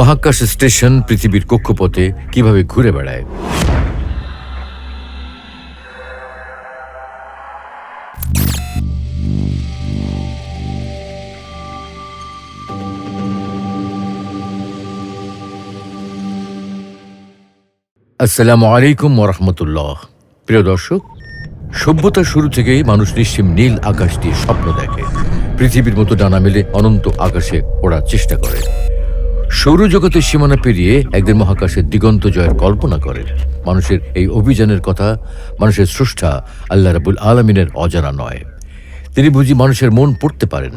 মহাকাশ স্টেশন পৃথিবীর কক্ষপথে কীভাবে ঘুরে বেড়ায়? আসসালামু আলাইকুম ওরহমতুল্লাহ প্রিয় দর্শক, সভ্যতার শুরু থেকেই মানুষ নিশ্চিম নীল আকাশ দিয়ে স্বপ্ন দেখে। পৃথিবীর মতো ডানা মেলে অনন্ত আকাশে ওড়ার চেষ্টা করে। সৌরজগতের সীমানা পেরিয়ে একদিন মহাকাশের দিগন্ত জয়ের কল্পনা করেন মানুষের এই অভিযানের কথা, মানুষের স্রষ্টা আল্লাহ রাবুল আলমিনের অজানা নয়। তিনি বুঝি মানুষের মন পড়তে পারেন।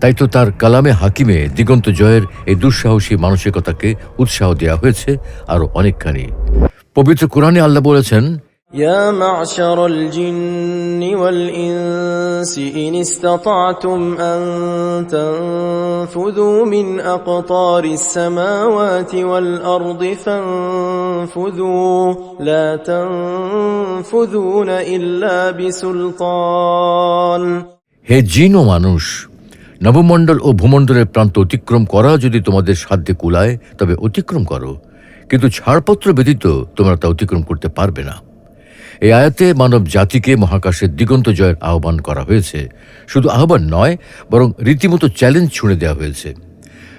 তাই তো তার কালামে হাকিমে দিগন্ত জয়ের এই দুঃসাহসী মানসিকতাকে উৎসাহ দেওয়া হয়েছে আরও অনেকখানি। পবিত্র কোরআনে আল্লাহ বলেছেন يا معشر الجن والإنس إن استطعتم أن تنفذوا من أقطار السماوات والأرض فانفذوا لا تنفذون إلا بسلطان হে জিন ও মানুষ নবমণ্ডল ও ভূমণ্ডলের প্রান্ত অতিক্রম করা যদি তোমাদের সাধ্যে কুলায় তবে অতিক্রম করো কিন্তু ছাড়পত্র ব্যতীত তোমরা তা অতিক্রম করতে পারবে না এই আয়াতে মানব জাতিকে মহাকাশের দিগন্ত জয়ের আহ্বান করা হয়েছে। শুধু আহ্বান নয়, বরং রীতিমতো চ্যালেঞ্জ ছুঁড়ে দেওয়া হয়েছে।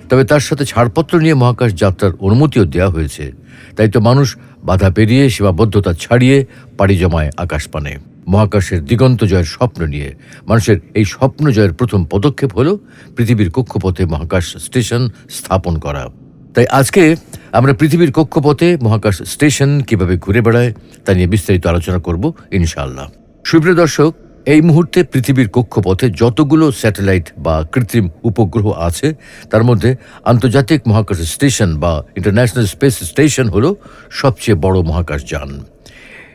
তবে তার সাথে ছাড়পত্র নিয়ে মহাকাশ যাত্রার অনুমতিও দেওয়া হয়েছে। তাই তো মানুষ বাধা পেরিয়ে, সীমাবদ্ধতা ছাড়িয়ে পাড়ি জমায় আকাশপানে মহাকাশের দিগন্ত জয়ের স্বপ্ন নিয়ে মানুষের এই স্বপ্ন জয়ের প্রথম পদক্ষেপ হল পৃথিবীর কক্ষপথে মহাকাশ স্টেশন স্থাপন করা। তাই আজকে আমরা পৃথিবীর কক্ষপথে মহাকাশ স্টেশন কীভাবে ঘুরে বেড়ায় তা নিয়ে বিস্তারিত আলোচনা করব, ইনশাআল্লাহ। সুপ্রিয় দর্শক, এই মুহূর্তে পৃথিবীর কক্ষপথে যতগুলো স্যাটেলাইট বা কৃত্রিম উপগ্রহ আছে, তার মধ্যে আন্তর্জাতিক মহাকাশ স্টেশন বা ইন্টারন্যাশনাল স্পেস স্টেশন হলো সবচেয়ে বড় মহাকাশ যান।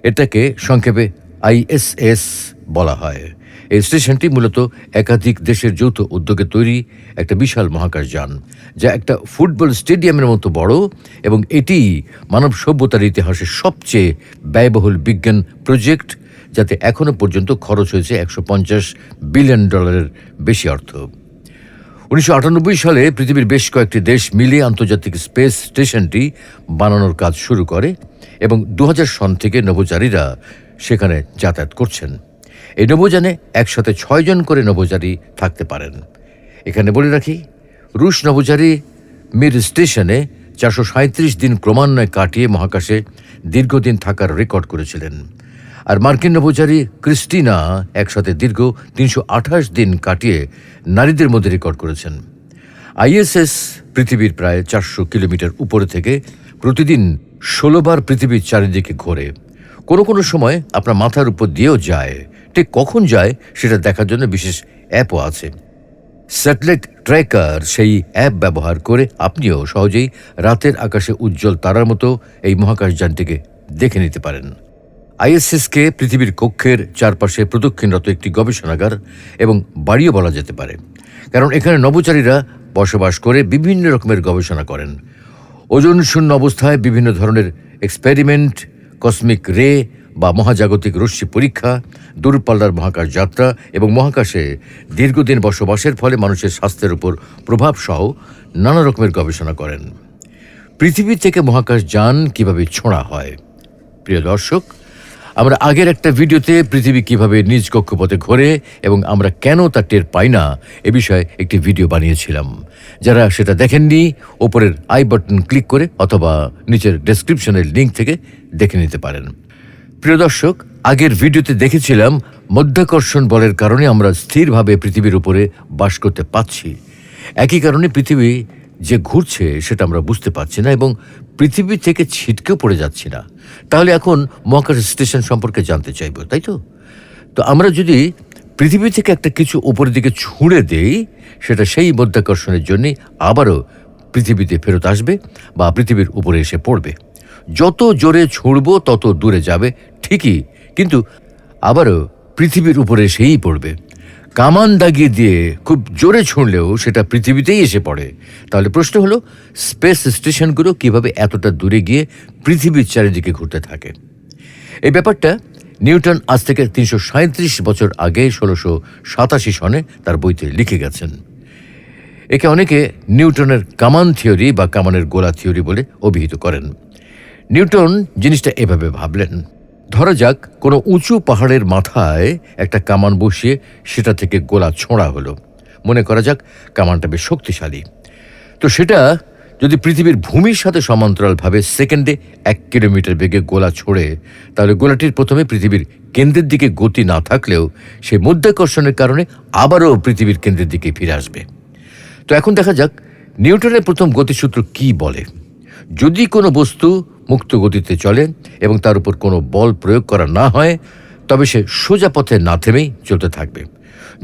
এটাকে সংক্ষেপে আইএসএস বলা হয়। এই স্টেশনটি মূলত একাধিক দেশের যৌথ উদ্যোগে তৈরি একটা বিশাল মহাকাশ যান, যা একটা ফুটবল স্টেডিয়ামের মতো বড় এবং এটি মানব সভ্যতার ইতিহাসে সবচেয়ে ব্যয়বহুল বিজ্ঞান প্রজেক্ট, যাতে এখনও পর্যন্ত খরচ হয়েছে একশো পঞ্চাশ বিলিয়ন ডলারের বেশি অর্থ। উনিশশো আটানব্বই সালে পৃথিবীর বেশ কয়েকটি দেশ মিলে আন্তর্জাতিক স্পেস স্টেশনটি বানানোর কাজ শুরু করে এবং দু হাজার সন থেকে নভোচারীরা সেখানে যাতায়াত করছেন। এই নভোযানে একসাথে ছয়জন করে নভোচারী থাকতে পারেন। এখানে বলে রাখি, রুশ নভোচারী মির স্টেশনে চারশো সাঁত্রিশ দিন ক্রমান্বয়ে কাটিয়ে মহাকাশে দীর্ঘদিন থাকার রেকর্ড করেছিলেন। আর মার্কিন নভোচারী ক্রিস্টিনা একসাথে দীর্ঘ তিনশো আঠাশ দিন কাটিয়ে নারীদের মধ্যে রেকর্ড করেছেন। আইএসএস পৃথিবীর প্রায় চারশো কিলোমিটার উপরে থেকে প্রতিদিন ষোলোবার পৃথিবীর চারিদিকে ঘোরে। কোনো কোনো সময় আপনার মাথার উপর দিয়েও যায়। ঠিক কখন যায় সেটা দেখার জন্য বিশেষ অ্যাপও আছে। স্যাটেলাইট ট্র্যাকার সেই অ্যাপ ব্যবহার করে আপনিও সহজেই রাতের আকাশে উজ্জ্বল তারার মতো এই মহাকাশযানটিকে দেখে নিতে পারেন। আইএসএসকে পৃথিবীর কক্ষের চারপাশে প্রদক্ষিণরত একটি গবেষণাগার এবং বাড়িও বলা যেতে পারে। কারণ এখানে নভোচারীরা বসবাস করে বিভিন্ন রকমের গবেষণা করেন। ওজন শূন্য অবস্থায় বিভিন্ন ধরনের এক্সপেরিমেন্ট কসমিক রে বা মহাজাগতিক রশ্মি পরীক্ষা, দূরপাল্লার মহাকাশ যাত্রা এবং মহাকাশে দীর্ঘদিন বসবাসের ফলে মানুষের স্বাস্থ্যের উপর প্রভাব সহ নানা রকমের গবেষণা করেন। পৃথিবী থেকে মহাকাশ যান কীভাবে ছোঁড়া হয়? প্রিয় দর্শক, আমরা আগের একটা ভিডিওতে পৃথিবী কীভাবে নিজ কক্ষপথে ঘোরে এবং আমরা কেন তা টের পাই না, এ বিষয়ে একটি ভিডিও বানিয়েছিলাম। যারা সেটা দেখেননি, ওপরের আই বাটন ক্লিক করে অথবা নিচের ডেসক্রিপশনের লিঙ্ক থেকে দেখে নিতে পারেন। প্রিয় দর্শক, আগের ভিডিওতে দেখেছিলাম মধ্যাকর্ষণ বলের কারণে আমরা স্থিরভাবে পৃথিবীর উপরে বাস করতে পারছি। একই কারণে পৃথিবী যে ঘুরছে সেটা আমরা বুঝতে পারছি না এবং পৃথিবী থেকে ছিটকেও পড়ে যাচ্ছি না। তাহলে এখন মহাকাশ স্টেশন সম্পর্কে জানতে চাইব, তাই তো? তো আমরা যদি পৃথিবী থেকে একটা কিছু উপরের দিকে ছুঁড়ে দেই, সেটা সেই মধ্যাকর্ষণের জন্যে আবারও পৃথিবীতে ফেরত আসবে বা পৃথিবীর উপরে এসে পড়বে। যত জোরে ছুঁড়ব, তত দূরে যাবে। ঠিকই, কিন্তু আবারও পৃথিবীর উপরে এসেই পড়বে। কামান দাগিয়ে দিয়ে খুব জোরে ছুঁড়লেও সেটা পৃথিবীতেই এসে পড়ে। তাহলে প্রশ্ন হলো, স্পেস স্টেশনগুলো কীভাবে এতটা দূরে গিয়ে পৃথিবীর চারিদিকে ঘুরতে থাকে? এই ব্যাপারটা নিউটন আজ থেকে তিনশো বছর আগে ষোলোশো সাতাশি সনে তার বইতে লিখে গেছেন। একে অনেকে নিউটনের কামান থিওরি বা কামানের গোলা থিওরি বলে অভিহিত করেন। নিউটন জিনিসটা এভাবে ভাবলেন, ধরা যাক কোনো উঁচু পাহাড়ের মাথায় একটা কামান বসিয়ে সেটা থেকে গোলা ছোঁড়া হলো। মনে করা যাক কামানটা বেশ শক্তিশালী। তো সেটা যদি পৃথিবীর ভূমির সাথে সমান্তরালভাবে সেকেন্ডে এক কিলোমিটার বেগে গোলা ছোড়ে, তাহলে গোলাটির প্রথমে পৃথিবীর কেন্দ্রের দিকে গতি না থাকলেও সে মধ্যাকর্ষণের কারণে আবারও পৃথিবীর কেন্দ্রের দিকে ফিরে আসবে। তো এখন দেখা যাক নিউটনের প্রথম গতিসূত্র কি বলে। যদি কোনো বস্তু মুক্ত গতিতে চলে এবং তার উপর কোনো বল প্রয়োগ করা না হয়, তবে সে সোজা পথে না থেমেই চলতে থাকবে।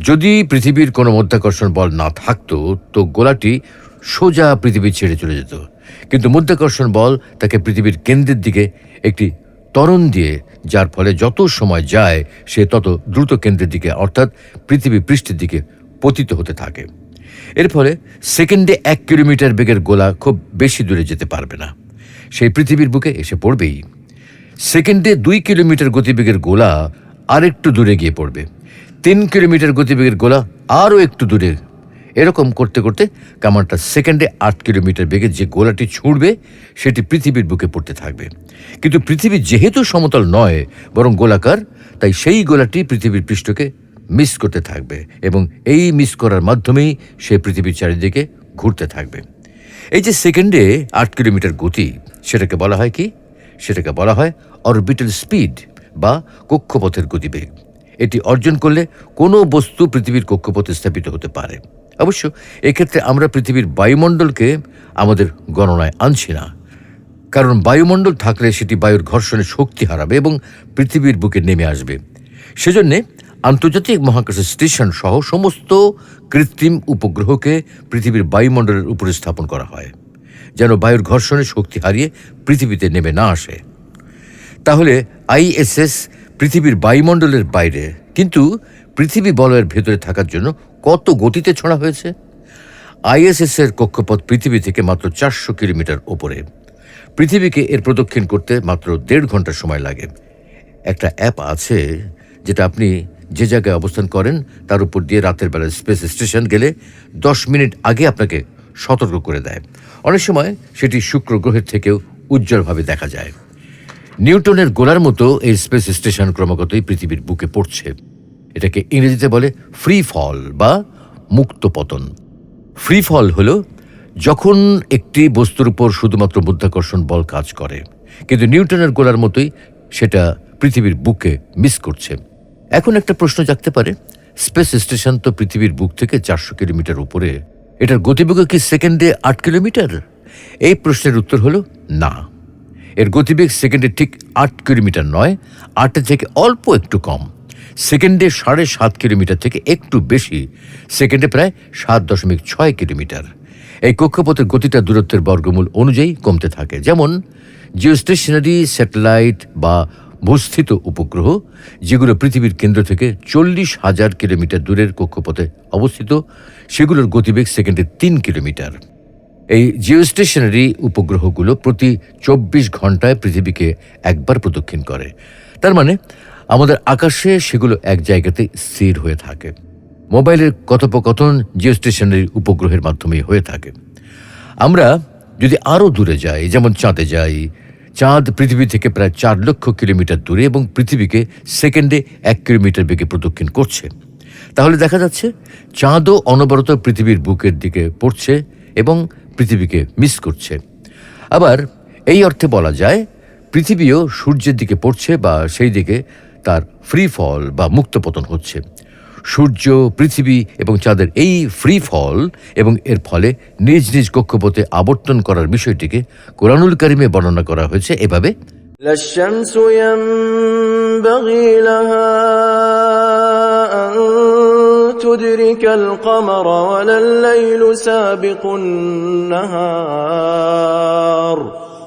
যদি পৃথিবীর কোনো মধ্যাকর্ষণ বল না থাকতো, তো গোলাটি সোজা পৃথিবী ছেড়ে চলে যেত। কিন্তু মধ্যাকর্ষণ বল তাকে পৃথিবীর কেন্দ্রের দিকে একটি ত্বরণ দিয়ে, যার ফলে যত সময় যায়, সে তত দ্রুত কেন্দ্রের দিকে, অর্থাৎ পৃথিবী পৃষ্ঠের দিকে পতিত হতে থাকে। এর ফলে সেকেন্ডে এক কিলোমিটার বেগের গোলা খুব বেশি দূরে যেতে পারবে না। সেই পৃথিবীর বুকে এসে পড়বেই। সেকেন্ডে দুই কিলোমিটার গতিবেগের গোলা আরেকটু দূরে গিয়ে পড়বে। তিন কিলোমিটার গতিবেগের গোলা আরও একটু দূরে। এরকম করতে করতে কামানটা সেকেন্ডে আট কিলোমিটার বেগে যে গোলাটি ছুঁড়বে, সেটি পৃথিবীর বুকে পড়তে থাকবে। কিন্তু পৃথিবী যেহেতু সমতল নয়, বরং গোলাকার, তাই সেই গোলাটি পৃথিবীর পৃষ্ঠকে মিস করতে থাকবে এবং এই মিস করার মাধ্যমেই সে পৃথিবীর চারিদিকে ঘুরতে থাকবে। এই যে সেকেন্ডে আট কিলোমিটার গতি সেটাকে বলা হয় কি? সেটাকে বলা হয় অরবিটাল স্পিড বা কক্ষপথের গতিবেগ। এটি অর্জন করলে কোনো বস্তু পৃথিবীর কক্ষপথে স্থাপিত হতে পারে। অবশ্য এক্ষেত্রে আমরা পৃথিবীর বায়ুমণ্ডলকে আমাদের গণনায় আনছি না। কারণ বায়ুমণ্ডল থাকলে সেটি বায়ুর ঘর্ষণে শক্তি হারাবে এবং পৃথিবীর বুকে নেমে আসবে। সেজন্যে আন্তর্জাতিক মহাকাশ স্টেশন সহ সমস্ত কৃত্রিম উপগ্রহকে পৃথিবীর বায়ুমণ্ডলের উপরে স্থাপন করা হয়। যেন বায়ুর ঘর্ষণে শক্তি হারিয়ে পৃথিবীতে নেমে না আসে। তাহলে আইএসএস পৃথিবীর বায়ুমণ্ডলের বাইরে, কিন্তু পৃথিবী বলয়ের ভেতরে থাকার জন্য কত গতিতে ছড়া হয়েছে? আইএসএস এর কক্ষপথ পৃথিবী থেকে মাত্র চারশো কিলোমিটার ওপরে। পৃথিবীকে এর প্রদক্ষিণ করতে মাত্র দেড় ঘণ্টা সময় লাগে। একটা অ্যাপ আছে যেটা আপনি যে জায়গায় অবস্থান করেন, তার উপর দিয়ে রাতের বেলা স্পেস স্টেশন গেলে দশ মিনিট আগে আপনাকে সতর্ক করে দেয়। অনেক সময় সেটি শুক্র গ্রহের থেকেও উজ্জ্বলভাবে দেখা যায়। নিউটনের গোলার মতো এই স্পেস স্টেশন ক্রমাগতই পৃথিবীর বুকে পড়ছে। এটাকে ইংরেজিতে বলে ফ্রি ফল বা মুক্ত পতন। ফ্রি ফল হল যখন একটি বস্তুর উপর শুধুমাত্র মধ্যাকর্ষণ বল কাজ করে, কিন্তু নিউটনের গোলার মতোই সেটা পৃথিবীর বুকে মিস করছে। এখন একটা প্রশ্ন জাগতে পারে, স্পেস স্টেশন তো পৃথিবীর বুক থেকে চারশো কিলোমিটার উপরে এটার গতিবেগ কি সেকেন্ডে আট কিলোমিটার? এই প্রশ্নের উত্তর হলো না। এর গতিবেগ সেকেন্ডে ঠিক আট কিলোমিটার নয় আটের থেকে অল্প একটু কম। সেকেন্ডে সাড়ে সাত কিলোমিটার থেকে একটু বেশি, সেকেন্ডে প্রায় সাত দশমিক ছয় কিলোমিটার। এই কক্ষপথের গতিটা দূরত্বের বর্গমূল অনুযায়ী কমতে থাকে। যেমন জিওস্টেশনারি স্যাটেলাইট বা ভূস্থিত উপগ্রহ, যেগুলো পৃথিবীর কেন্দ্র থেকে চল্লিশ হাজার কিলোমিটার দূরের কক্ষপথে অবস্থিত, সেগুলোর গতিবেগ সেকেন্ডে তিন কিলোমিটার। এই জিওস্টেশনারি উপগ্রহগুলো প্রতি চব্বিশ ঘন্টায় পৃথিবীকে একবার প্রদক্ষিণ করে। তার মানে আমাদের আকাশে সেগুলো এক জায়গাতে স্থির হয়ে থাকে। মোবাইলের কথোপকথন জিওস্টেশনারি উপগ্রহের মাধ্যমেই হয়ে থাকে। আমরা যদি আরও দূরে যাই, যেমন চাঁদে যাই চাঁদ পৃথিবী থেকে প্রায় চার লক্ষ কিলোমিটার দূরে এবং পৃথিবীকে সেকেন্ডে এক কিলোমিটার বেগে প্রদক্ষিণ করছে। তাহলে দেখা যাচ্ছে, চাঁদও অনবরত পৃথিবীর বুকের দিকে পড়ছে এবং পৃথিবীকে মিস করছে। আবার এই অর্থে বলা যায়, পৃথিবীও সূর্যের দিকে পড়ছে বা সেই দিকে তার ফ্রি ফল বা মুক্ত পতন হচ্ছে। সূর্য পৃথিবী এবং চাঁদের এই ফ্রি ফল এবং এর ফলে নিজ নিজ কক্ষপথে আবর্তন করার বিষয়টিকে কোরআনুল কারিমে বর্ণনা করা হয়েছে এভাবে لا الشمس ينبغي لها أن تدرك القمر ولا الليل سابق النهار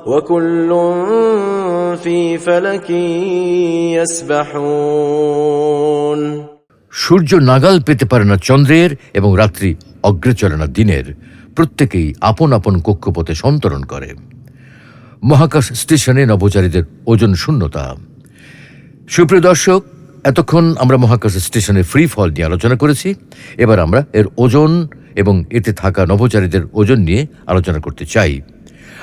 وكل في فلك يسبحون সূর্য নাগাল পেতে পারে না চন্দ্রের এবং রাত্রি অগ্রে চলে না দিনের। প্রত্যেকেই আপন আপন কক্ষপথে সন্তরণ করে। মহাকাশ স্টেশনে নভোচারীদের ওজন শূন্যতা। সুপ্রিয় দর্শক, এতক্ষণ আমরা মহাকাশ স্টেশনের ফ্রি ফল নিয়ে আলোচনা করেছি। এবার আমরা এর ওজন এবং এতে থাকা নভোচারীদের ওজন নিয়ে আলোচনা করতে চাই।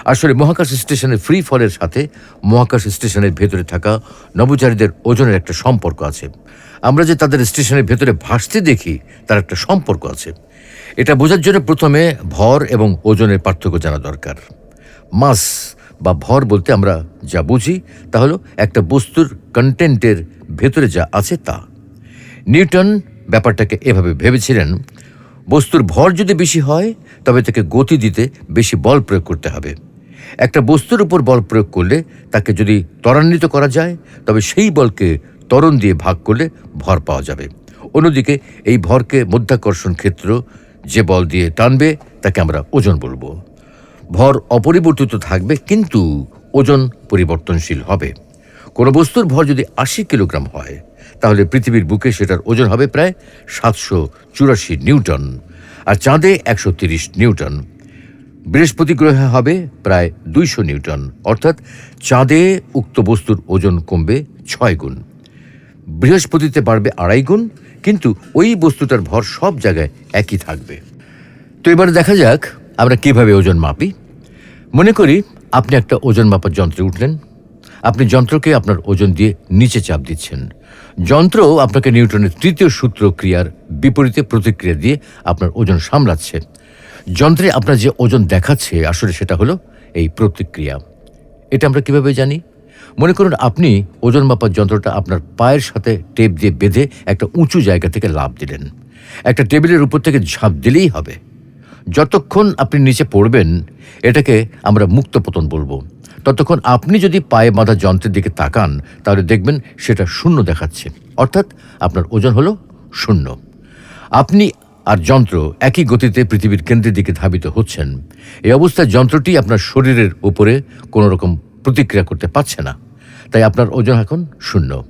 আসলে মহাকাশ স্টেশনের ফ্রি ফলের সাথে মহাকাশ স্টেশনের ভেতরে থাকা নভোচারীদের ওজনের একটা সম্পর্ক আছে। আমরা যে তাদের স্টেশনের ভেতরে ভাসতে দেখি, তার একটা সম্পর্ক আছে। এটা বোঝার জন্য প্রথমে ভর এবং ওজনের পার্থক্য জানা দরকার। মাস বা ভর বলতে আমরা যা বুঝি, তা হলো একটা বস্তুর কন্টেন্টের ভেতরে যা আছে তা। নিউটন ব্যাপারটাকে এভাবে ভেবেছিলেন বস্তুর ভর যদি বেশি হয়, তবে তাকে গতি দিতে বেশি বল প্রয়োগ করতে হবে। একটা বস্তুর উপর বল প্রয়োগ করলে তাকে যদি ত্বরান্বিত করা যায়, তবে সেই বলকে ত্বরণ দিয়ে ভাগ করলে ভর পাওয়া যাবে। অন্যদিকে, এই ভরকে মধ্যাকর্ষণ ক্ষেত্র যে বল দিয়ে টানবে, তাকে আমরা ওজন বলব। ভর অপরিবর্তিত থাকবে, কিন্তু ওজন পরিবর্তনশীল হবে। কোনো বস্তুর ভর যদি আশি কিলোগ্রাম হয় তাহলে পৃথিবীর বুকে সেটার ওজন হবে প্রায় সাতশো চুরাশি নিউটন আর চাঁদে একশো তিরিশ নিউটন। বৃহস্পতি গ্রহে হবে প্রায় দুইশো নিউটন, অর্থাৎ চাঁদে উক্ত বস্তুর ওজন কমবে ছয় গুণ। বৃহস্পতিতে বাড়বে আড়াই গুণ, কিন্তু ওই বস্তুটার ভর সব জায়গায় একই থাকবে। তো এবার দেখা যাক আমরা কীভাবে ওজন মাপি। মনে করি আপনি একটা ওজন মাপার যন্ত্রে উঠলেন আপনি যন্ত্রকে আপনার ওজন দিয়ে নিচে চাপ দিচ্ছেন। যন্ত্র আপনাকে নিউটনের তৃতীয় সূত্র ক্রিয়ার বিপরীতে প্রতিক্রিয়া দিয়ে আপনার ওজন সামলাচ্ছে। যন্ত্রে আপনার যে ওজন দেখাচ্ছে, আসলে সেটা হলো এই প্রতিক্রিয়া। এটা আমরা কীভাবে জানি? মনে করুন আপনি ওজন মাপার যন্ত্রটা আপনার পায়ের সাথে টেপ দিয়ে বেঁধে একটা উঁচু জায়গা থেকে লাভ দিলেন। একটা টেবিলের উপর থেকে ঝাঁপ দিলেই হবে। যতক্ষণ আপনি নিচে পড়বেন, এটাকে আমরা মুক্ত পতন বলব। ততক্ষণ আপনি যদি পায়ে বাঁধা যন্ত্রের দিকে তাকান, তাহলে দেখবেন সেটা শূন্য দেখাচ্ছে। অর্থাৎ আপনার ওজন হলো শূন্য। আপনি আর যন্ত্র একই গতিতে পৃথিবীর কেন্দ্রের দিকে ধাবিত হচ্ছেন। এই অবস্থায় যন্ত্রটি আপনার শরীরের উপরে কোনো রকম প্রতিক্রিয়া করতে পারছে না। তাই আপনার ওজন এখন শূন্য।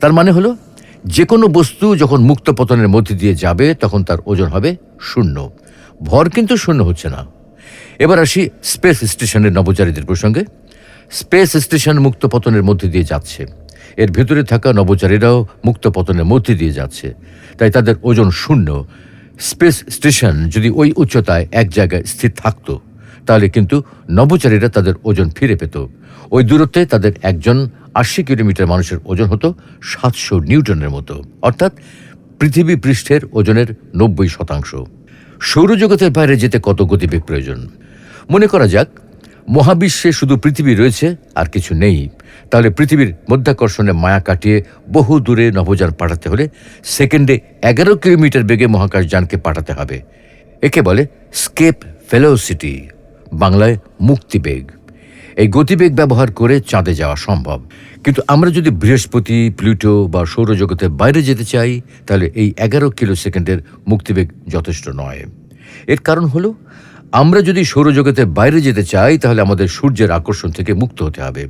তার মানে হলো যে কোনো বস্তু যখন মুক্ত পতনের মধ্যে দিয়ে যাবে, তখন তার ওজন হবে শূন্য। ভর কিন্তু শূন্য হচ্ছে না। এবার আসি স্পেস স্টেশনের নভোচারীদের প্রসঙ্গে। স্পেস স্টেশন মুক্ত পতনের মধ্যে দিয়ে যাচ্ছে। এর ভেতরে থাকা নভোচারীরাও মুক্ত পতনের মধ্যে দিয়ে যাচ্ছে। তাই তাদের ওজন শূন্য। স্পেস স্টেশন যদি ওই উচ্চতায় এক জায়গায় স্থির থাকতো, তাহলে কিন্তু নভোচারীরা তাদের ওজন ফিরে পেত। ওই দূরত্বে তাদের একজন আশি কিলোমিটার মানুষের ওজন হতো সাতশো নিউটনের মতো। অর্থাৎ পৃথিবী পৃষ্ঠের ওজনের নব্বই শতাংশ। সৌরজগতের বাইরে যেতে কত গতিবেগ প্রয়োজন? মনে করা যাক মহাবিশ্বে শুধু পৃথিবী রয়েছে আর কিছু নেই। তাহলে পৃথিবীর মধ্যাকর্ষণে মায়া কাটিয়ে বহু দূরে নভোযান পাঠাতে হলে সেকেন্ডে এগারো কিলোমিটার বেগে মহাকাশযানকে পাঠাতে হবে। একে বলে স্কেপ ফেলোসিটি, বাংলায় মুক্তিবেগ এই গতিবেগ ব্যবহার করে চাঁদে যাওয়া সম্ভব। কিন্তু আমরা যদি বৃহস্পতি, প্লুটো বা সৌরজগতের বাইরে যেতে চাই, তাহলে এই এগারো কিলো সেকেন্ডের মুক্তিবেগ যথেষ্ট নয়। এর কারণ হলো আমরা যদি সৌরজগতের বাইরে যেতে চাই, তাহলে আমাদের সূর্যের আকর্ষণ থেকে মুক্ত হতে হবে।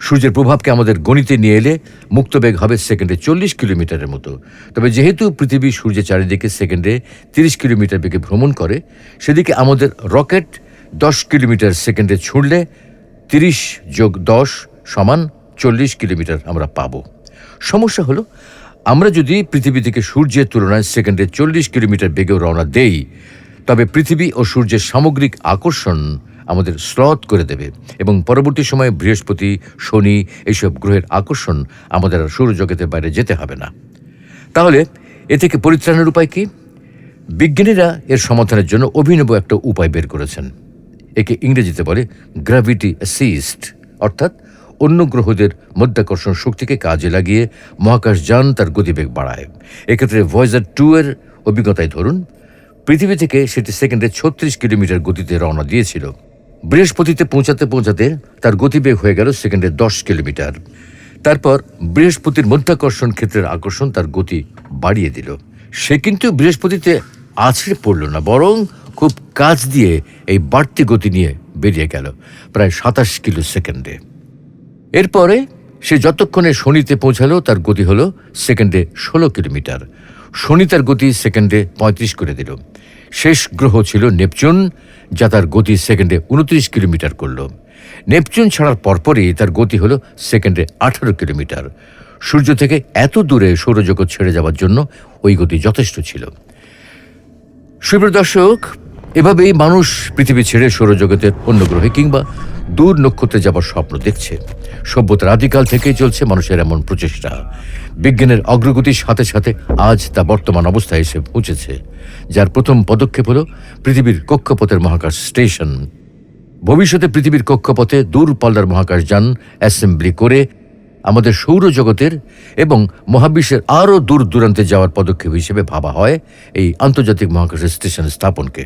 সূর্যের প্রভাবকে আমাদের গণিতে নিয়ে এলে মুক্তবেগ হবে সেকেন্ডে চল্লিশ কিলোমিটারের মতো। তবে যেহেতু পৃথিবী সূর্যের চারিদিকে সেকেন্ডে তিরিশ কিলোমিটার বেগে ভ্রমণ করে, সেদিকে আমাদের রকেট দশ কিলোমিটার সেকেন্ডে ছুঁড়লে তিরিশ যোগ দশ সমান চল্লিশ কিলোমিটার আমরা পাবো। সমস্যা হলো, আমরা যদি পৃথিবী থেকে সূর্যের তুলনায় সেকেন্ডে চল্লিশ কিলোমিটার বেগেও রওনা দেই তবে পৃথিবী ও সূর্যের সামগ্রিক আকর্ষণ আমাদের স্লথ করে দেবে এবং পরবর্তী সময়ে বৃহস্পতি, শনি এইসব গ্রহের আকর্ষণ আমাদের আর সৌরজগতের বাইরে যেতে হবে না। তাহলে এ থেকে পরিত্রাণের উপায় কি? বিজ্ঞানীরা এর সমাধানের জন্য অভিনব একটা উপায় বের করেছেন। একে ইংরেজিতে বলে গ্র্যাভিটি অ্যাসিস্ট, অর্থাৎ অন্য গ্রহদের মধ্যাকর্ষণ শক্তিকে কাজে লাগিয়ে মহাকাশযান তার গতিবেগ বাড়ায়। এক্ষেত্রে ভয়েজার টু এর অভিজ্ঞতায় ধরুন পৃথিবী থেকে সেটি সেকেন্ডে ছত্রিশ কিলোমিটার গতিতে রওনা দিয়েছিল। বৃহস্পতিতে পৌঁছাতে পৌঁছাতে তার গতিবেগ হয়ে গেল সেকেন্ডে দশ কিলোমিটার। তারপর বৃহস্পতির মধ্যাকর্ষণ ক্ষেত্রের আকর্ষণ তার গতি বাড়িয়ে দিল। সে কিন্তু বৃহস্পতিতে আছড়ে পড়ল না, বরং খুব কাজ দিয়ে এই বাড়তি গতি নিয়ে বেরিয়ে গেল প্রায় সাতাশ কিলো সেকেন্ডে। এরপরে সে যতক্ষণে শনিতে পৌঁছালো, তার গতি হলো সেকেন্ডে ষোলো কিলোমিটার। শনি তার গতি সেকেন্ডে পঁয়ত্রিশ করে দিল। শেষ গ্রহ ছিল নেপচুন, যা তার গতি সেকেন্ডে উনত্রিশ কিলোমিটার করল। নেপচুন ছাড়ার পরপরই তার গতি হলো সেকেন্ডে আঠারো কিলোমিটার। সূর্য থেকে এত দূরে সৌরজগৎ ছেড়ে যাওয়ার জন্য ওই গতি যথেষ্ট ছিল। সুপ্রিয় দর্শক এভাবেই মানুষ পৃথিবী ছেড়ে সৌরজগতের অন্য গ্রহে কিংবা দূর নক্ষত্রে যাবার স্বপ্ন দেখছে। সভ্যতার আদিকাল থেকেই চলছে মানুষের এমন প্রচেষ্টা। বিজ্ঞানের অগ্রগতির সাথে সাথে আজ তা বর্তমান অবস্থায় এসে পৌঁছেছে, যার প্রথম পদক্ষেপ হল পৃথিবীর কক্ষপথের মহাকাশ স্টেশন। ভবিষ্যতে পৃথিবীর কক্ষপথে দূর পাল্লার মহাকাশ যান অ্যাসেম্বলি করে আমাদের সৌরজগতের এবং মহাবিশ্বের আরও দূর দূরান্তে যাওয়ার পদক্ষেপ হিসেবে ভাবা হয় এই আন্তর্জাতিক মহাকাশ স্টেশন স্থাপনকে।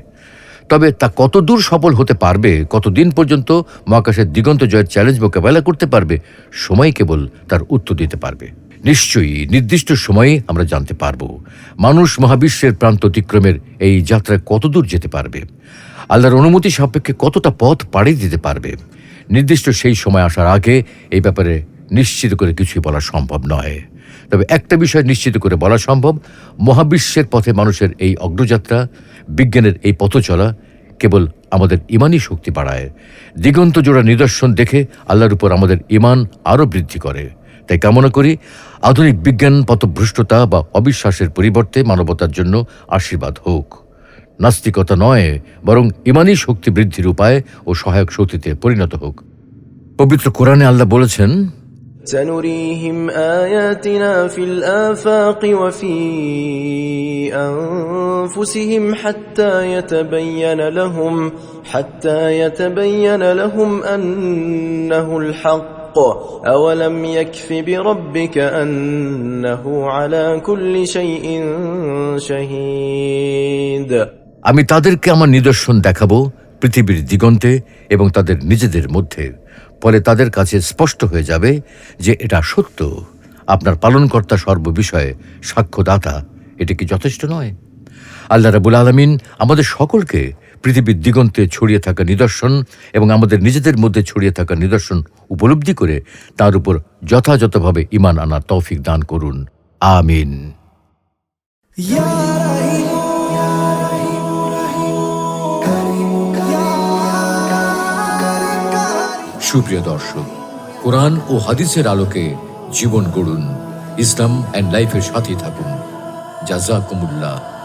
তবে তা কত দূর সফল হতে পারবে, কতদিন পর্যন্ত মহাকাশের দিগন্ত জয়ের চ্যালেঞ্জ মোকাবেলা করতে পারবে, সময় কেবল তার উত্তর দিতে পারবে। নিশ্চয়ই নির্দিষ্ট সময়ে আমরা জানতে পারব। মানুষ মহাবিশ্বের প্রান্ত অতিক্রমের এই যাত্রায় কতদূর যেতে পারবে? আল্লাহর অনুমতি সাপেক্ষে কতটা পথ পাড়ি দিতে পারবে? নির্দিষ্ট সেই সময় আসার আগে এই ব্যাপারে নিশ্চিত করে কিছুই বলা সম্ভব নয়। তবে একটা বিষয় নিশ্চিত করে বলা সম্ভব, মহাবিশ্বের পথে মানুষের এই অগ্রযাত্রা বিজ্ঞানের এই পথ চলা কেবল আমাদের ইমানই শক্তি বাড়ায়। দিগন্ত জোড়া নিদর্শন দেখে আল্লাহর উপর আমাদের ইমান আরও বৃদ্ধি করে। তাই কামনা করি আধুনিক বিজ্ঞান, পথভ্রষ্টতা বা অবিশ্বাসের পরিবর্তে মানবতার জন্য আশীর্বাদ হোক। নাস্তিকতা নয়, বরং ইমানই শক্তি বৃদ্ধির উপায় ও সহায়ক শক্তিতে পরিণত হোক। পবিত্র কোরআনে আল্লাহ বলেছেন سنريهم آياتنا في الآفاق وفي أنفسهم حتى يتبين لهم حتى يتبين لهم أنه الحق أولم يكف بربك أنه على كل شيء شهيد আমি তাদেরকে আমার নিদর্শন দেখাবো পৃথিবীর দিগন্তে এবং তাদের নিজেদের মধ্যে ফলে তাদের কাছে স্পষ্ট হয়ে যাবে যে এটা সত্য। আপনার পালনকর্তা সর্ববিষয়ে সাক্ষ্যদাতা, এটি কি যথেষ্ট নয়? আল্লাহ রাবুল আলমিন আমাদের সকলকে পৃথিবীর দিগন্তে ছড়িয়ে থাকা নিদর্শন এবং আমাদের নিজেদের মধ্যে ছড়িয়ে থাকা নিদর্শন উপলব্ধি করে তার উপর যথাযথভাবে ইমান আনা তৌফিক দান করুন। আমিন। সুপ্রিয় দর্শক কোরআন ও হাদিসের আলোকে জীবন গড়ুন ইসলাম অ্যান্ড লাইফের সাথে থাকুন। জাজাকুমুল্লাহ।